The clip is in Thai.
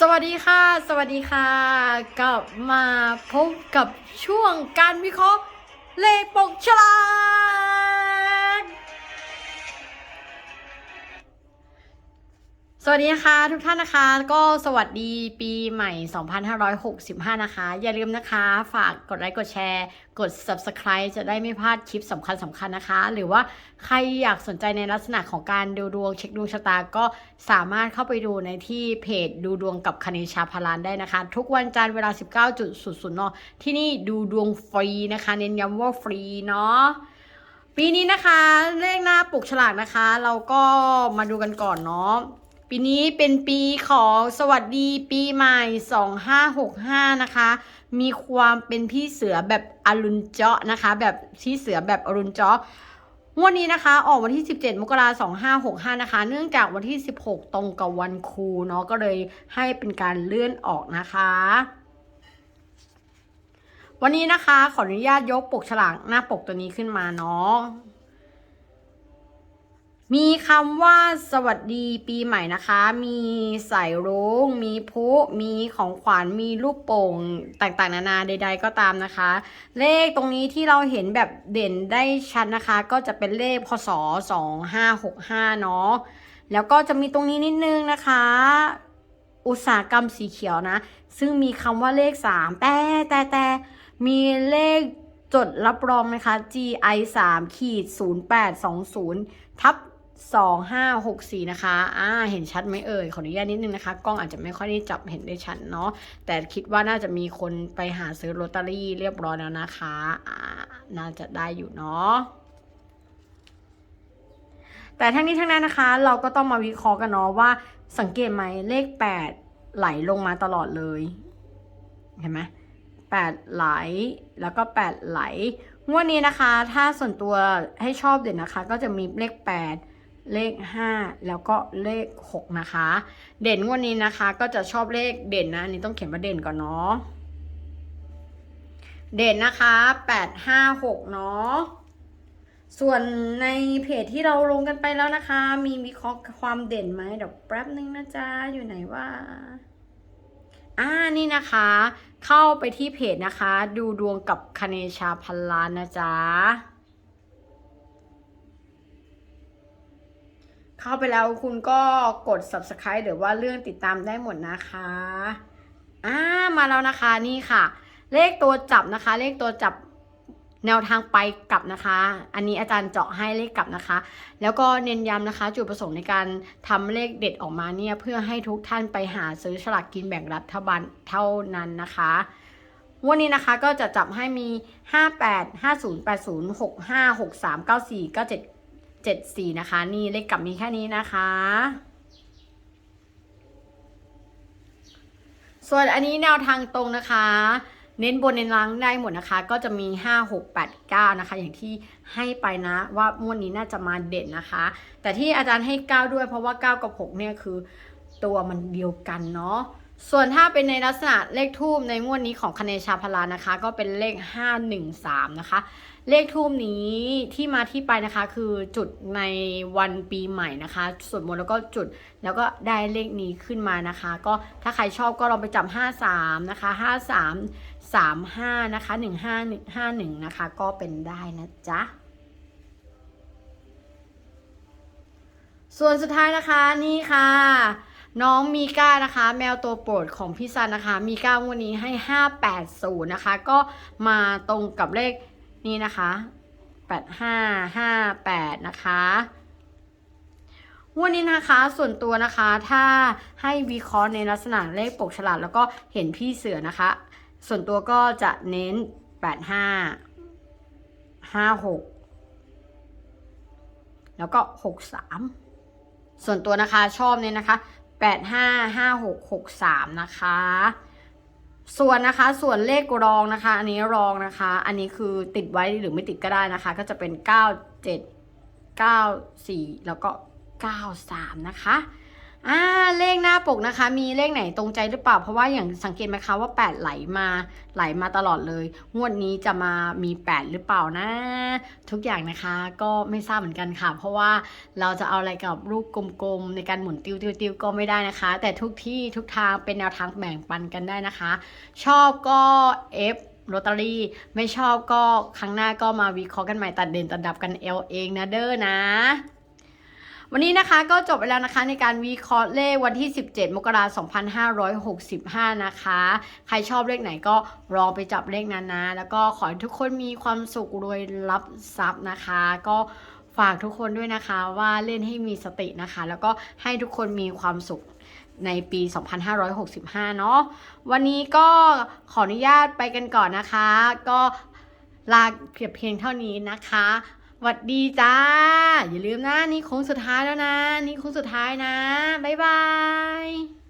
สวัสดีค่ะ สวัสดีค่ะ กลับมาพบกับช่วงการวิเคราะห์เลขปกฉลาด สวัสดีนะคะทุกท่านนะคะก็สวัสดีปีใหม่ 2565 นะคะ อย่าลืมนะคะ ฝากกดไลค์กดแชร์ กด subscribe จะได้ไม่พลาดคลิปสำคัญสำคัญนะคะ หรือว่าใครอยากสนใจในลักษณะของการดูดวงเช็คดวงชะตา ก็สามารถเข้าไปดูในที่เพจดูดวงกับคณิชาพลานได้นะคะ ทุกวันจันทร์เวลา 19.00นที่นี่ดูดวงฟรีนะคะ เน้นย้ำว่าฟรีเนาะปีนี้นะคะเลขหน้าปลุกฉลากนะคะ เราก็มาดูกันก่อนเนาะ ปีนี้เป็นปีของสวัสดีปีใหม่ 2565 นะคะ มีความเป็นพี่เสือแบบอรุณเจาะนะคะ แบบพี่เสือแบบอรุณเจาะงวดนี้นะคะ ออกวันที่ 17 มกราคม2565 นะคะ เนื่องจากวันที่ 16 ตรงกับวันครูเนาะก็เลยให้เป็นการเลื่อนออกนะคะ วันนี้นะคะขออนุญาตยกปกฉลากหน้าปกตัวนี้ขึ้นมาเนาะ มีคำว่าสวัสดีปีใหม่นะคะ มีใส่รุ้ง มีพุมีของขวัญ มีลูกโป่งต่างๆ นานาใด ๆ ก็ตามนะคะ เลขตรงนี้ที่เราเห็นแบบเด่นได้ชัดนะคะ ก็จะเป็นเลขพศ2565 เนาะ แล้วก็จะมีตรงนี้นิดนึงนะคะ อุตสาหกรรมสีเขียวนะ ซึ่งมีคำว่าเลข 3 แต่แต่แต่มีเลขจดรับรองนะคะ GI 3ขีด0820 ทับ 2564 นะคะ อ่า เห็นชัดไหมเอ่ย ขออนุญาตนิดนึงนะคะ กล้องอาจจะไม่ค่อยได้จับเห็นได้ชัดเนาะ แต่คิดว่าน่าจะมีคนไปหาซื้อลอตเตอรี่เรียบร้อยแล้วนะคะ อ่า น่าจะได้อยู่เนาะแต่ทั้งนี้ทั้งนั้นนะคะ เราก็ต้องมาวิเคราะห์กันเนาะว่าสังเกตไหมเลข 8 ไหลลงมาตลอดเลย เห็นไหมแปดไหลแล้วก็ 8 ไหล งวดนี้นะคะ ถ้าส่วนตัวให้ชอบเด่นนะคะ ก็จะมีเลข 8 เลข 5 แล้วก็เลข 6 นะคะ เด่นงวดนี้นะคะ ก็จะชอบเลขเด่นนะอันนี้ต้องเขียนว่าเด่นก่อนเนาะเด่นนะคะ8 5 6เนาะส่วนในเพจที่เราลงกันไปแล้วนะคะ มีวิเคราะห์ความเด่นไหมเดี๋ยวแป๊บนึงนะจ๊ะอยู่ไหนว่าอ่านี่นะคะ เข้าไปที่เพจนะคะ ดูดวงกับคเนชาพันล้านนะจ๊ะ เข้าไปแล้วคุณก็กด subscribe หรือว่าเรื่องติดตามได้หมดนะคะอ่ามาแล้วนะคะนี่ค่ะ เลขตัวจับนะคะ เลขตัวจับแนวทางไปกลับนะคะ อันนี้อาจารย์เจาะให้เลขกลับนะคะ แล้วก็เน้นย้ำนะคะ จุดประสงค์ในการทำเลขเด็ดออกมาเนี่ยเพื่อให้ทุกท่านไปหาซื้อฉลากกินแบ่งรัฐบาลเท่านั้นนะคะวันนี้นะคะก็จะจับให้มี 58 50 80 65 63 94 97 74 นะคะ นี่เลขกลับมีแค่นี้นะคะ ส่วนอันนี้แนวทางตรงนะคะ เน้นบนเน้นล่างได้หมดนะคะ ก็จะมี 5 6 8 9 นะคะ อย่างที่ให้ไปนะว่างวดนี้น่าจะมาเด่นนะคะ แต่ที่อาจารย์ให้ 9 ด้วยเพราะว่า 9 กับ 6 เนี่ยคือตัวมันเดียวกันเนาะ ส่วนถ้าเป็นในลักษณะเลขทูบในงวดนี้ของคเนชาพลานะคะ ก็เป็นเลข 513 นะคะ เลขทูบนี้ที่มาที่ไปนะคะ คือจุดในวันปีใหม่นะคะสวดมนต์แล้วก็จุดแล้วก็ได้เลขนี้ขึ้นมานะคะ ก็ถ้าใครชอบก็ลองไปจับ 53 นะคะ 53 35 นะคะ 1551 นะคะ ก็เป็นได้นะจ๊ะส่วนสุดท้ายนะคะนี่ค่ะ น้องมีก้านะคะ แมวตัวโปรดของพี่ซันนะคะ มีก้างวันนี้ให้ 580 นะคะ ก็มาตรงกับเลขนี้นะคะ 8558 นะคะวันนี้นะคะส่วนตัวนะคะถ้าให้วิเคราะห์ในลักษณะเลขปกฉลากแล้วก็เห็นพี่เสือนะคะ ส่วนตัวก็จะเน้น 85 56 แล้วก็ 63 ส่วนตัวนะคะชอบเนี่ยนะคะ 8 5 5 6 6 3 นะคะ ส่วนนะคะส่วนเลขรองนะคะ อันนี้รองนะคะ อันนี้คือติดไว้หรือไม่ติดก็ได้นะคะ ก็จะเป็น 9 7 9 4 แล้วก็ 9 3 นะคะ อ่าเลขหน้าปกนะคะ มีเลขไหนตรงใจหรือเปล่า เพราะว่าอย่างสังเกตไหมคะว่า 8 ไหลมาไหลมาตลอดเลย งวดนี้จะมามี 8 หรือเปล่านะ ทุกอย่างนะคะก็ไม่ทราบเหมือนกันค่ะ เพราะว่าเราจะเอาอะไรกับรูปกลมๆ ในการหมุนติ้วติ้วๆๆก็ไม่ได้นะคะ แต่ทุกที่ทุกทางเป็นแนวทางแบ่งปันกันได้นะคะ ชอบก็ F ลอตเตอรี่ไม่ชอบก็ครั้งหน้าก็มาวิเคราะห์กันใหม่ตัดเด่นตัดดับกันเอลเองนะเด้อนะ วันนี้นะคะก็จบไปแล้วนะคะในการวิเคราะห์เลขวันที่ 17 มกราคม2565 นะคะ ใครชอบเลขไหนก็ลองไปจับเลขนั้นนะ แล้วก็ขอให้ทุกคนมีความสุขรวยรับทรัพย์นะคะ ก็ฝากทุกคนด้วยนะคะว่าเล่นให้มีสตินะคะ แล้วก็ให้ทุกคนมีความสุขในปี 2565 เนาะ วันนี้ก็ขออนุญาตไปกันก่อนนะคะ ก็ลาเพียงเพียงเท่านี้นะคะ วัสดีจ้า อย่าลืมนะ นี่โค้งสุดท้ายแล้วนะ นี่โค้งสุดท้ายนะ บ๊ายบาย